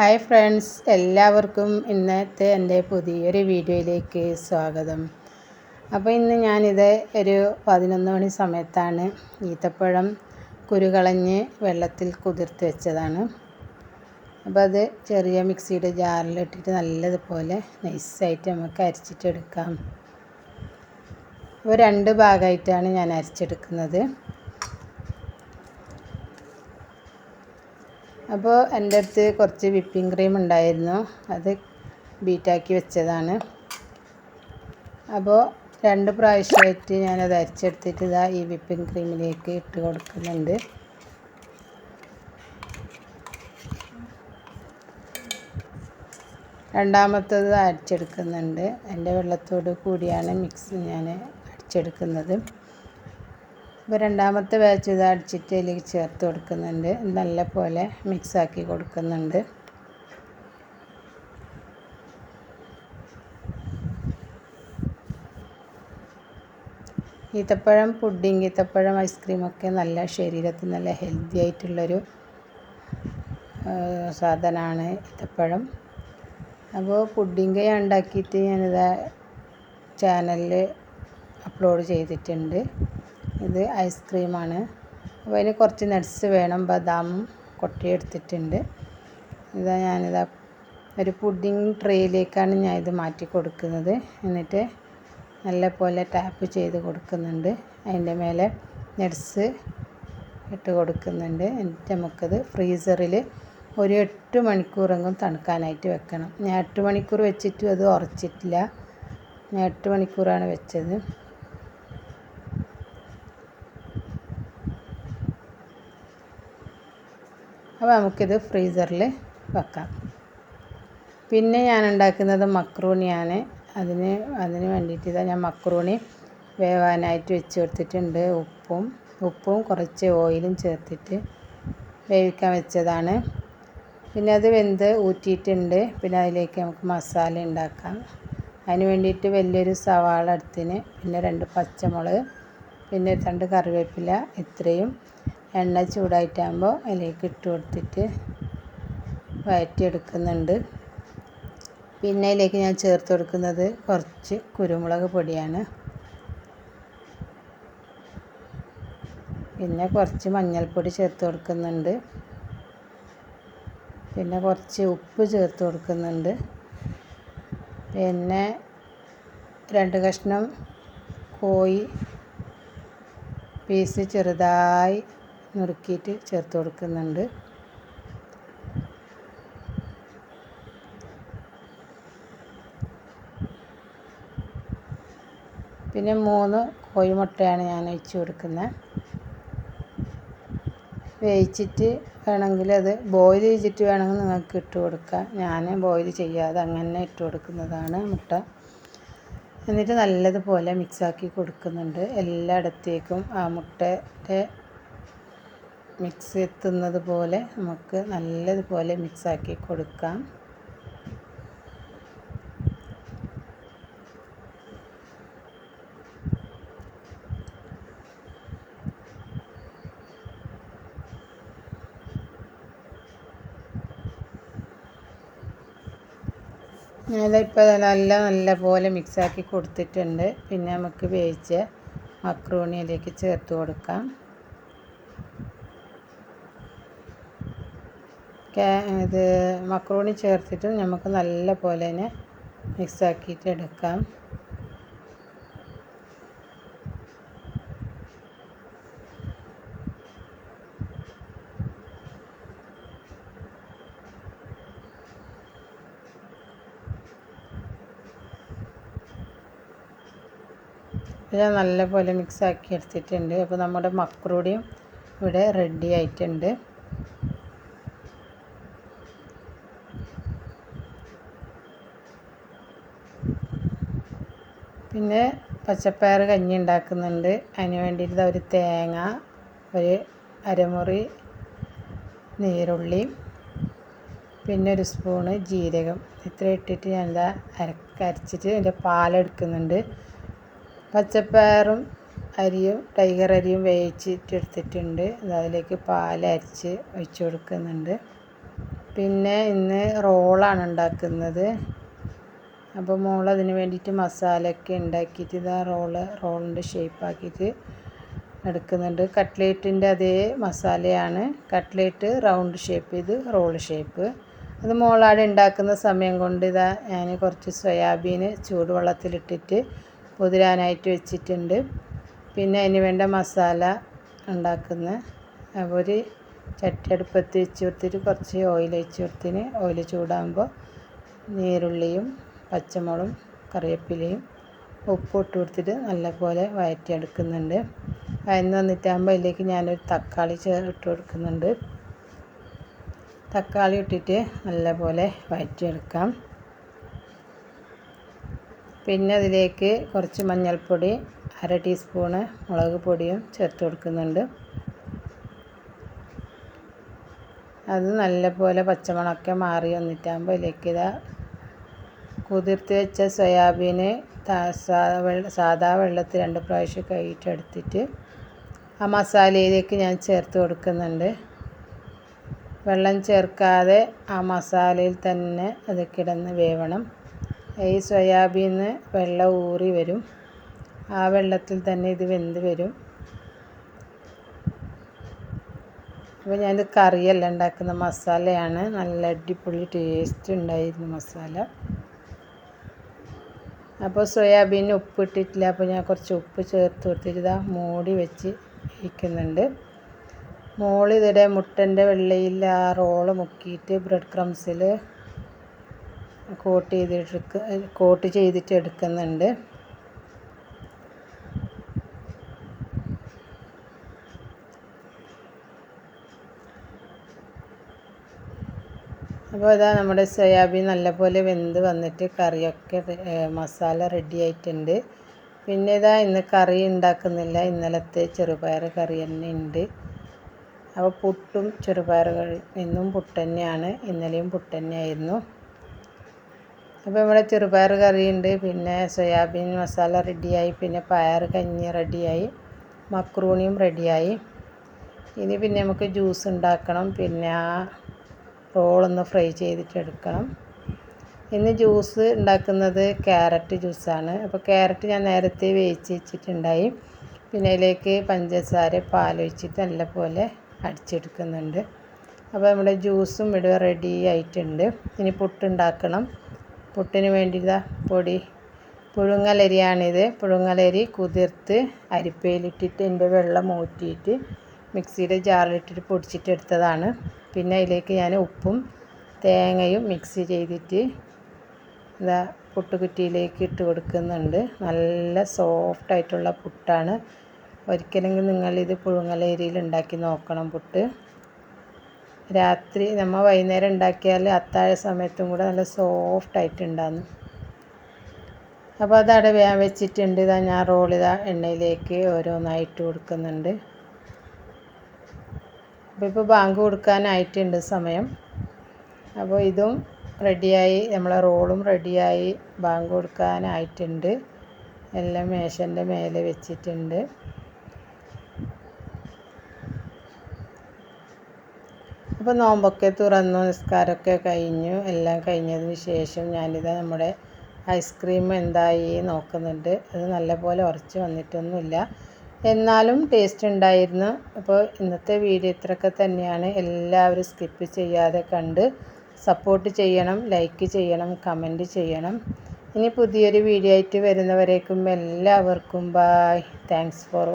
Hi friends എല്ലാവർക്കും ഇന്നത്തെ എന്റെ പുതിയൊരു വീഡിയോയിലേക്ക് സ്വാഗതം. അപ്പോൾ ഇന്ന് ഞാനിത് ഒരു പതിനൊന്ന് മണി സമയത്താണ് ഈത്തപ്പഴം കുരുകളഞ്ഞ് വെള്ളത്തിൽ കുതിർത്ത് വെച്ചതാണ്. അപ്പോൾ അത് ചെറിയ മിക്സിയുടെ ജാറിലിട്ടിട്ട് നല്ലതുപോലെ നൈസായിട്ട് നമുക്ക് അരച്ചിട്ടെടുക്കാം. അപ്പോൾ രണ്ട് ഭാഗമായിട്ടാണ് ഞാൻ അരച്ചെടുക്കുന്നത്. അപ്പോൾ എന്റെ അടുത്ത് കുറച്ച് വിപ്പിംഗ് ക്രീം ഉണ്ടായിരുന്നു. അത് ബീറ്റാക്കി വെച്ചതാണ്. അപ്പോൾ രണ്ട് പ്രാവശ്യമായിട്ട് ഞാനത് അരച്ചെടുത്തിട്ട് ഇതാ ഈ വിപ്പിംഗ് ക്രീമിലേക്ക് ഇട്ട് കൊടുക്കുന്നുണ്ട്. രണ്ടാമത്തത് അരച്ചെടുക്കുന്നുണ്ട്. എന്റെ വെള്ളത്തോട് കൂടിയാണ് മിക്സ് ഞാൻ അടിച്ചെടുക്കുന്നത് അപ്പോൾ രണ്ടാമത്തെ ബാച്ച് ഇത് അടിച്ചിട്ട് അതിലേക്ക് ചേർത്ത് കൊടുക്കുന്നുണ്ട്. നല്ല പോലെ മിക്സാക്കി കൊടുക്കുന്നുണ്ട്. ഈത്തപ്പഴം പുഡിങ് ഈത്തപ്പഴം ഐസ്ക്രീമൊക്കെ നല്ല ശരീരത്തിന് നല്ല ഹെൽത്തി ആയിട്ടുള്ളൊരു സാധനമാണ് ഈത്തപ്പഴം. അപ്പോൾ പുഡിങ് ഉണ്ടാക്കിയിട്ട് ഞാനിത് ചാനലിൽ അപ്ലോഡ് ചെയ്തിട്ടുണ്ട്. ഇത് ഐസ്ക്രീമാണ്. അപ്പോൾ അതിന് കുറച്ച് നട്ട്സ് വേണം. ബദാമും കൊട്ടയെടുത്തിട്ടുണ്ട് ഇതാ ഞാനിതാ ഒരു പുഡിംഗ് ട്രേയിലേക്കാണ് ഞാൻ ഇത് മാറ്റി കൊടുക്കുന്നത്. എന്നിട്ട് നല്ല പോലെ ടാപ്പ് ചെയ്ത് കൊടുക്കുന്നുണ്ട്. അതിന്റെ മേലെ നട്ട്സ് ഇട്ട് കൊടുക്കുന്നുണ്ട്. എന്നിട്ട് നമുക്കത് ഫ്രീസറിൽ ഒരു എട്ട് മണിക്കൂറെങ്കിലും തണുക്കാനായിട്ട് വെക്കണം. ഞാൻ എട്ട് മണിക്കൂർ വെച്ചിട്ടും അത് ഉറച്ചിട്ടില്ല. ഞാൻ എട്ട് മണിക്കൂറാണ് വെച്ചത്. അപ്പോൾ നമുക്കിത് ഫ്രീസറിൽ വെക്കാം. പിന്നെ ഞാൻ ഉണ്ടാക്കുന്നത് മക്രൂണിയാണ്. അതിന് അതിന് വേണ്ടിയിട്ട് ഇതാ ഞാൻ മക്രൂണി വേവാനായിട്ട് വെച്ച് കൊടുത്തിട്ടുണ്ട്. ഉപ്പും ഉപ്പും കുറച്ച് ഓയിലും ചേർത്തിട്ട് വേവിക്കാൻ വെച്ചതാണ്. പിന്നെ അത് വെന്ത് ഊറ്റിയിട്ടുണ്ട്. പിന്നെ അതിലേക്ക് നമുക്ക് മസാല ഉണ്ടാക്കാം. അതിന് വേണ്ടിയിട്ട് വലിയൊരു സവാള എടുത്തിന് പിന്നെ രണ്ട് പച്ചമുളക് പിന്നെ രണ്ട് കറിവേപ്പില ഇത്രയും എണ്ണ ചൂടായിട്ടാകുമ്പോൾ അതിലേക്ക് ഇട്ട് കൊടുത്തിട്ട് വഴറ്റിയെടുക്കുന്നുണ്ട് പിന്നെ അതിലേക്ക് ഞാൻ ചേർത്ത് കൊടുക്കുന്നത് കുറച്ച് കുരുമുളക് പൊടിയാണ്. പിന്നെ കുറച്ച് മഞ്ഞൾപ്പൊടി ചേർത്ത് കൊടുക്കുന്നുണ്ട്. പിന്നെ കുറച്ച് ഉപ്പ് ചേർത്ത് കൊടുക്കുന്നുണ്ട്. പിന്നെ രണ്ട് കഷ്ണം കോഴി പീസ് ചെറുതായി നുറുക്കിയിട്ട് ചേർത്ത് കൊടുക്കുന്നുണ്ട്. പിന്നെ മൂന്ന് കോഴിമുട്ടയാണ് ഞാൻ ഒഴിച്ച് കൊടുക്കുന്നത്. വേവിച്ചിട്ട് വേണമെങ്കിൽ അത് ബോയിൽ ചെയ്തിട്ട് വേണമെങ്കിൽ നിങ്ങൾക്ക് ഇട്ട് കൊടുക്കാം. ഞാൻ ബോയിൽ ചെയ്യാതെ അങ്ങനെ ഇട്ട് കൊടുക്കുന്നതാണ് മുട്ട. എന്നിട്ട് നല്ലതുപോലെ മിക്സാക്കി കൊടുക്കുന്നുണ്ട്. എല്ലായിടത്തേക്കും ആ മുട്ടയുടെ മിക്സ് എത്തുന്നത് പോലെ നമുക്ക് നല്ലതുപോലെ മിക്സാക്കി കൊടുക്കാം. ഞാനിപ്പോൾ നല്ല നല്ല പോലെ മിക്സാക്കി കൊടുത്തിട്ടുണ്ട്. പിന്നെ നമുക്ക് വേവിച്ച മക്രൂണിയിലേക്ക് ചേർത്ത് കൊടുക്കാം. ഇത് മക്രോണി ചേർത്തിട്ട് നമുക്ക് നല്ല പോലെ തന്നെ മിക്സാക്കിയിട്ട് എടുക്കാം. ഞാൻ മിക്സ് ആക്കി എടുത്തിട്ടുണ്ട്. അപ്പോൾ നമ്മുടെ മക്രൂടിയും ഇവിടെ റെഡി ആയിട്ടുണ്ട്. പിന്നെ പച്ചപ്പയർ കഞ്ഞി ഉണ്ടാക്കുന്നുണ്ട്. അതിന് വേണ്ടിയിട്ട് ഒരു തേങ്ങ ഒരു അരമുറി നീരുള്ളി പിന്നെ ഒരു സ്പൂണ് ജീരകം. ഇത്ര ഇട്ടിട്ട് ഞാൻ എന്താ അരക്ക് അരച്ചിട്ട് അതിന്റെ പാലെടുക്കുന്നുണ്ട് പച്ചപ്പയറും അരിയും ടൈഗർ അരിയും വേവിച്ചിട്ട് എടുത്തിട്ടുണ്ട്. അതിലേക്ക് പാൽ അരച്ച് ഒഴിച്ച് കൊടുക്കുന്നുണ്ട്. പിന്നെ ഇന്ന് റോളാണ് ഉണ്ടാക്കുന്നത്. അപ്പോൾ മോൾ വേണ്ടിയിട്ട് മസാലയൊക്കെ ഉണ്ടാക്കിയിട്ട് ഇതാ റോൾ റോളിന്റെ ഷേപ്പാക്കിയിട്ട് എടുക്കുന്നുണ്ട്. കട്ട്ലേറ്റിന്റെ അതേ മസാലയാണ്. കട്ട്ലേറ്റ് റൗണ്ട് ഷേപ്പ് ഇത് റോൾ ഷേപ്പ് അത് മോളാടെ ഉണ്ടാക്കുന്ന സമയം കൊണ്ട് ഇതാ ഞാൻ കുറച്ച് സോയാബീൻ ചൂടുവെള്ളത്തിലിട്ടിട്ട് കുതിരാനായിട്ട് വെച്ചിട്ടുണ്ട്. പിന്നെ അതിന് വേണ്ട മസാല ഉണ്ടാക്കുന്ന ഒരു ചട്ടിയടുപ്പത്ത് വെച്ച് കൊടുത്തിട്ട് കുറച്ച് ഓയിൽ വെച്ച് കൊടുത്തിന്. ഓയിൽ ചൂടാകുമ്പോൾ നീരുള്ളിയും പച്ചമുളകും കറിവേപ്പിലയും ഉപ്പും ഇട്ട് കൊടുത്തിട്ട് നല്ലപോലെ വഴറ്റിയെടുക്കുന്നുണ്ട് വഴന്ന് വന്നിട്ടാകുമ്പോൾ അതിലേക്ക് ഞാനൊരു തക്കാളി ചേർത്ത് കൊടുക്കുന്നുണ്ട്. തക്കാളി ഇട്ടിട്ട് നല്ലപോലെ വഴറ്റിയെടുക്കാം പിന്നെ അതിലേക്ക് കുറച്ച് മഞ്ഞൾപ്പൊടി അര ടീസ്പൂണ് മുളക് പൊടിയും ചേർത്ത് കൊടുക്കുന്നുണ്ട്. അത് നല്ലപോലെ പച്ചമുളകൊക്കെ മാറി വന്നിട്ടാകുമ്പോൾ അതിലേക്ക് ഇതാ കുതിർത്ത് വെച്ച സോയാബീന് സാധാ വെള്ളത്തിൽ രണ്ട് പ്രാവശ്യം കഴുകിയിട്ടെടുത്തിട്ട് ആ മസാലയിലേക്ക് ഞാൻ ചേർത്ത് കൊടുക്കുന്നുണ്ട്. വെള്ളം ചേർക്കാതെ ആ മസാലയിൽ തന്നെ അത് കിടന്ന് വേവണം. ഈ സോയാബീന്ന് വെള്ളം ഊറി വരും. ആ വെള്ളത്തിൽ തന്നെ ഇത് വെന്ത് വരും. അപ്പോൾ ഞാനിത് കറിയല്ല ഉണ്ടാക്കുന്ന മസാലയാണ്. നല്ല അടിപൊളി ടേസ്റ്റ് ഉണ്ടായിരുന്നു മസാല. അപ്പോൾ സോയാബീന് ഉപ്പ് ഇട്ടിട്ടില്ല അപ്പോൾ ഞാൻ കുറച്ച് ഉപ്പ് ചേർത്ത് കൊടുത്തിട്ട് ഇതാ മൂടി വെച്ച് ഇരിക്കുന്നുണ്ട്. മോളിതിടെ മുട്ടന്റെ വെള്ളയിൽ ആ റോൾ മുക്കിയിട്ട് ബ്രെഡ് ക്രംസിൽ കോട്ട് ചെയ്തിട്ട് കോട്ട് ചെയ്തിട്ട് എടുക്കുന്നുണ്ട്. അപ്പോൾ ഇതാ നമ്മുടെ സോയാബീൻ നല്ലപോലെ വെന്ത് വന്നിട്ട് കറിയൊക്കെ മസാല റെഡി ആയിട്ടുണ്ട്. പിന്നെ ഇതാ ഇന്ന് കറി ഉണ്ടാക്കുന്നില്ല. ഇന്നലത്തെ ചെറുപയർ കറി തന്നെ ഉണ്ട്. അപ്പോൾ പുട്ടും ചെറുപയർ കറി ഇന്നും പുട്ട് തന്നെയാണ്. ഇന്നലെയും പുട്ട് തന്നെയായിരുന്നു. അപ്പോൾ നമ്മുടെ ചെറുപയർ കറി ഉണ്ട്. പിന്നെ സോയാബീൻ മസാല റെഡിയായി പിന്നെ പയർ കഞ്ഞി റെഡിയായി മക്രൂണിയും റെഡിയായി ഇനി പിന്നെ നമുക്ക് ജ്യൂസ് ഉണ്ടാക്കണം. പിന്നെ ആ റോളൊന്ന് ഫ്രൈ ചെയ്തിട്ട് എടുക്കണം ഇന്ന് ജ്യൂസ് ഉണ്ടാക്കുന്നത് ക്യാരറ്റ് ജ്യൂസാണ്. അപ്പോൾ ക്യാരറ്റ് ഞാൻ നേരത്തെ വേവിച്ച് വെച്ചിട്ടുണ്ടായി. പിന്നെ അതിലേക്ക് പഞ്ചസാര പാലൊഴിച്ചിട്ട് നല്ലപോലെ അടിച്ചെടുക്കുന്നുണ്ട്. അപ്പോൾ നമ്മുടെ ജ്യൂസും ഇവിടെ റെഡി ആയിട്ടുണ്ട്. ഇനി പുട്ടുണ്ടാക്കണം. പുട്ടിന് വേണ്ടി പൊടി. പുഴുങ്ങലരിയാണിത്. പുഴുങ്ങലരി കുതിർത്ത് അരിപ്പയിലിട്ടിട്ട് എന്റെ വെള്ളം ഊറ്റിയിട്ട് മിക്സിയുടെ ജാറിലിട്ടിട്ട് പൊടിച്ചിട്ടെടുത്തതാണ്. പിന്നെ അതിലേക്ക് ഞാൻ ഉപ്പും തേങ്ങയും മിക്സ് ചെയ്തിട്ട് ഇതാ പുട്ടുകുറ്റിയിലേക്ക് ഇട്ട് കൊടുക്കുന്നുണ്ട്. നല്ല സോഫ്റ്റ് ആയിട്ടുള്ള പുട്ടാണ്. ഒരിക്കലെങ്കിലും നിങ്ങളിത് പുഴുങ്ങലേരിയിൽ ഉണ്ടാക്കി നോക്കണം പുട്ട്. രാത്രി നമ്മൾ വൈകുന്നേരം ഉണ്ടാക്കിയാൽ അത്താഴ സമയത്തും കൂടെ നല്ല സോഫ്റ്റ് ഉണ്ടാകും അപ്പോൾ അതവിടെ വേഗം വെച്ചിട്ടുണ്ട് ഇതാ ഞാൻ റോൾ ഇതാ എണ്ണയിലേക്ക് ഓരോന്നായിട്ട് കൊടുക്കുന്നുണ്ട്. അപ്പോൾ ഇപ്പോൾ ബാങ്ക് കൊടുക്കാനായിട്ടുണ്ട് സമയം. അപ്പോൾ ഇതും റെഡിയായി നമ്മളെ റോളും റെഡിയായി ബാങ്ക് കൊടുക്കാനായിട്ടുണ്ട്. എല്ലാം മേശന്റെ മേലെ വെച്ചിട്ടുണ്ട്. അപ്പോൾ നോമ്പൊക്കെ തുറന്നു നിസ്കാരമൊക്കെ കഴിഞ്ഞു എല്ലാം കഴിഞ്ഞതിന് ശേഷം ഞാനിത് നമ്മുടെ ഐസ്ക്രീം എന്തായി നോക്കുന്നുണ്ട്. അത് നല്ലപോലെ ഉറച്ച് വന്നിട്ടൊന്നുമില്ല. എന്നാലും ടേസ്റ്റ് ഉണ്ടായിരുന്നു. അപ്പോൾ ഇന്നത്തെ വീഡിയോ ഇത്രയൊക്കെ തന്നെയാണ്. എല്ലാവരും സ്കിപ്പ് ചെയ്യാതെ കണ്ട് സപ്പോർട്ട് ചെയ്യണം ലൈക്ക് ചെയ്യണം കമന്റ് ചെയ്യണം. ഇനി പുതിയൊരു വീഡിയോ ആയിട്ട് വരുന്നവരേക്കും എല്ലാവർക്കും ബായ് താങ്ക്സ് ഫോർ